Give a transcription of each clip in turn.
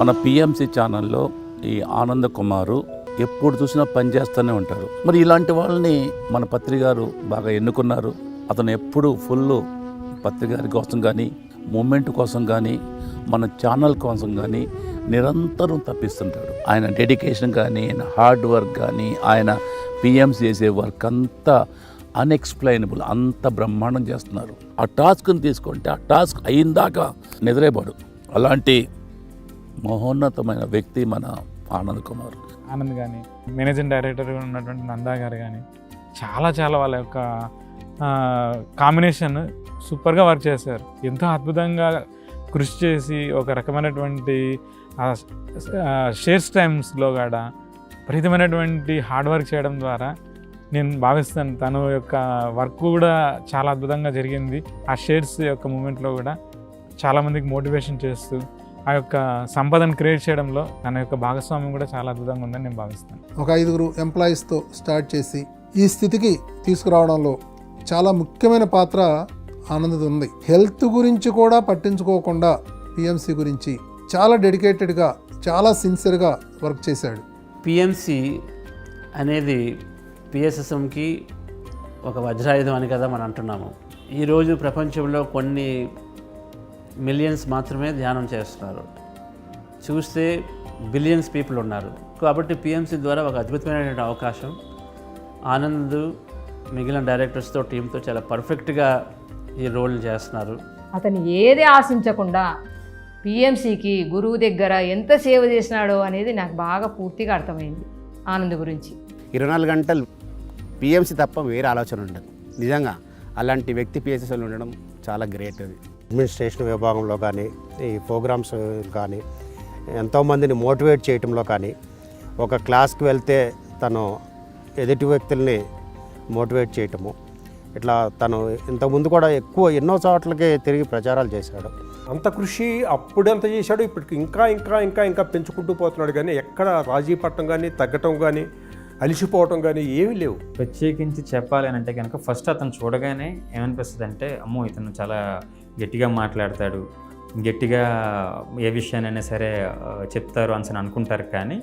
మన పిఎంసి ఛానల్లో ఈ ఆనంద కుమారు ఎప్పుడు చూసినా పనిచేస్తూనే ఉంటారు. మరి ఇలాంటి వాళ్ళని మన పత్రికారు బాగా ఎన్నుకున్నారు. అతను ఎప్పుడు ఫుల్ పత్రికారి కోసం కానీ మూమెంట్ కోసం కానీ మన ఛానల్ కోసం కానీ నిరంతరం తప్పిస్తుంటాడు. ఆయన డెడికేషన్ కానీ ఆయన హార్డ్ వర్క్ కానీ ఆయన పిఎంసి చేసే వర్క్ అంతా అన్ఎక్స్ప్లెయినబుల్ అంత బ్రహ్మాండం చేస్తున్నారు. ఆ టాస్క్ని తీసుకుంటే ఆ టాస్క్ అయిందాక నిద్రేపడు. అలాంటి మహోన్నతమైన వ్యక్తి మన ఆనంద్ కుమార్. ఆనంద్ కానీ మేనేజింగ్ డైరెక్టర్ ఉన్నటువంటి నందా గారు కానీ చాలా చాలా వాళ్ళ యొక్క కాంబినేషన్ సూపర్గా వర్క్ చేశారు. ఎంతో అద్భుతంగా కృషి చేసి ఒక రకమైనటువంటి షేర్స్ టైమ్స్లో కూడా విపరీతమైనటువంటి హార్డ్ వర్క్ చేయడం ద్వారా నేను భావిస్తాను తను యొక్క వర్క్ కూడా చాలా అద్భుతంగా జరిగింది. ఆ షేర్స్ యొక్క మూమెంట్లో కూడా చాలామందికి మోటివేషన్ చేస్తూ ఆ యొక్క సంపదను క్రియేట్ చేయడంలో తన యొక్క భాగస్వామ్యం కూడా చాలా అద్భుతంగా ఉందని నేను భావిస్తాను. ఒక ఐదుగురు ఎంప్లాయీస్తో స్టార్ట్ చేసి ఈ స్థితికి తీసుకురావడంలో చాలా ముఖ్యమైన పాత్ర ఆనందది ఉంది. హెల్త్ గురించి కూడా పట్టించుకోకుండా పిఎంసి గురించి చాలా డెడికేటెడ్గా చాలా సిన్సియర్గా వర్క్ చేశాడు. పిఎంసి అనేది పిఎస్ఎస్ఎంకి ఒక వజ్రాయుధం అని కదా మనం అంటున్నాము. ఈరోజు ప్రపంచంలో కొన్ని మిలియన్స్ మాత్రమే ధ్యానం చేస్తున్నారు. చూస్తే బిలియన్స్ పీపుల్ ఉన్నారు. కాబట్టి పిఎంసి ద్వారా ఒక అద్భుతమైనటువంటి అవకాశం. ఆనంద్ మిగిలిన డైరెక్టర్స్తో టీంతో చాలా పర్ఫెక్ట్గా ఈ రోల్ చేస్తున్నారు. అతను ఏది ఆశించకుండా పిఎంసికి గురువు దగ్గర ఎంత సేవ చేసినాడో అనేది నాకు బాగా పూర్తిగా అర్థమైంది ఆనంద్ గురించి. ఇరవై నాలుగు గంటలు పిఎంసి తప్ప వేరే ఆలోచన ఉండదు. నిజంగా అలాంటి వ్యక్తి పిఎస్ఎస్ఎల్ ఉండడం చాలా గ్రేట్ అది. అడ్మినిస్ట్రేషన్ విభాగంలో కానీ ఈ ప్రోగ్రామ్స్ కానీ ఎంతోమందిని మోటివేట్ చేయటంలో కానీ ఒక క్లాస్కి వెళ్తే తను ఎదుటి వ్యక్తుల్ని మోటివేట్ చేయటము. ఇట్లా తను ఇంతకుముందు కూడా ఎక్కువ ఎన్నో చోట్లకి తిరిగి ప్రచారాలు చేశాడు. అంత కృషి అప్పుడు ఎంత చేశాడు. ఇప్పటికి ఇంకా ఇంకా ఇంకా ఇంకా పెంచుకుంటూ పోతున్నాడు. కానీ ఎక్కడ రాజీ పట్టడం కానీ తగ్గటం కానీ అలిసిపోవటం కానీ ఏమీ లేవు. ప్రత్యేకించి చెప్పాలి అని అంటే కనుక ఫస్ట్ అతను చూడగానే ఏమనిపిస్తుంది అంటే అమ్మో ఇతను చాలా గట్టిగా మాట్లాడతాడు. గట్టిగా ఏ విషయానైనా సరే చెప్తారు అని అనుకుంటారు కానీ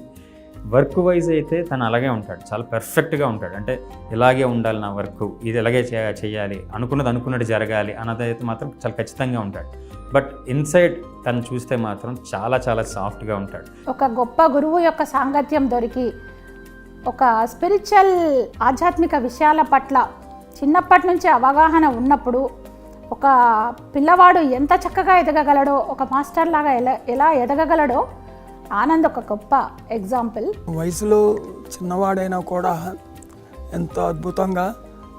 వర్క్ వైజ్ అయితే తను అలాగే ఉంటాడు. చాలా పర్ఫెక్ట్గా ఉంటాడు. అంటే ఇలాగే ఉండాలి నా వర్క్ ఇది ఇలాగే చే- చేయాలి అనుకున్నది అనుకున్నట్టు జరగాలి అన్నది అయితే మాత్రం చాలా ఖచ్చితంగా ఉంటాడు. బట్ ఇన్సైడ్ తను చూస్తే మాత్రం చాలా చాలా సాఫ్ట్గా ఉంటాడు. ఒక గొప్ప గురువు యొక్క సాంగత్యం దొరికి ఒక స్పిరిచువల్ ఆధ్యాత్మిక విషయాల పట్ల చిన్నప్పటి నుంచి అవగాహన ఉన్నప్పుడు ఒక పిల్లవాడు ఎంత చక్కగా ఎదగగలడో ఒక మాస్టర్ లాగా ఎలా ఎలా ఎదగగలడో ఆనంద్ ఒక గొప్ప ఎగ్జాంపుల్ వయసులో చిన్నవాడైనా కూడా ఎంతో అద్భుతంగా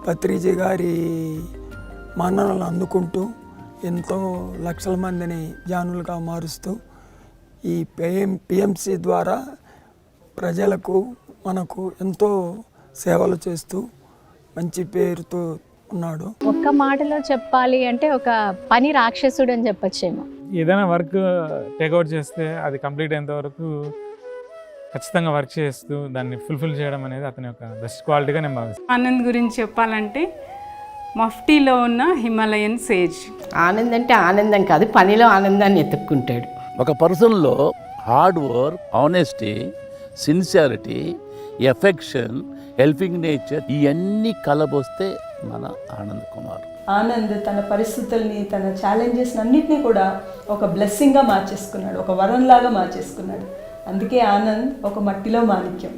పత్రిజీ గారి మన్ననలు అందుకుంటూ ఎంతో లక్షల మందిని జ్ఞానులుగా మారుస్తూ ఈ పిఎం పిఎంసి ద్వారా ప్రజలకు మనకు ఎంతో సేవలు చేస్తూ మంచి పేరుతో ఉన్నాడు. ఒక్క మాటలో చెప్పాలి అంటే ఒక పని రాక్షసుడు అని చెప్పొచ్చేమో. ఏదైనా వర్క్ టేక్అవుట్ చేస్తే అది కంప్లీట్ అయ్యేంత వరకు ఖచ్చితంగా వర్క్ చేస్తూ దాన్ని ఫుల్ఫిల్ చేయడం అనేది అతని యొక్క బెస్ట్ క్వాలిటీగా నేను భావిస్తాను ఆనంద్ గురించి చెప్పాలంటే మఫ్టీలో ఉన్న హిమాలయన్ సేజ్. ఆనంద్ అంటే ఆనందం కాదు పనిలో ఆనందాన్ని ఎత్తుక్కుంటాడు. ఒక పర్సన్లో hard work honesty sincerity affection helping nature ఇవన్నీ కలబోస్తే మన ఆనంద్ కుమార్. ఆనంద్ తన పరిస్థితుల్ని తన ఛాలెంజెస్ అన్నిటినీ కూడా ఒక బ్లెస్సింగ్గా మార్చేసుకున్నాడు ఒక వరంలాగా మార్చేసుకున్నాడు. అందుకే ఆనంద్ ఒక మట్టిలో మాణిక్యం.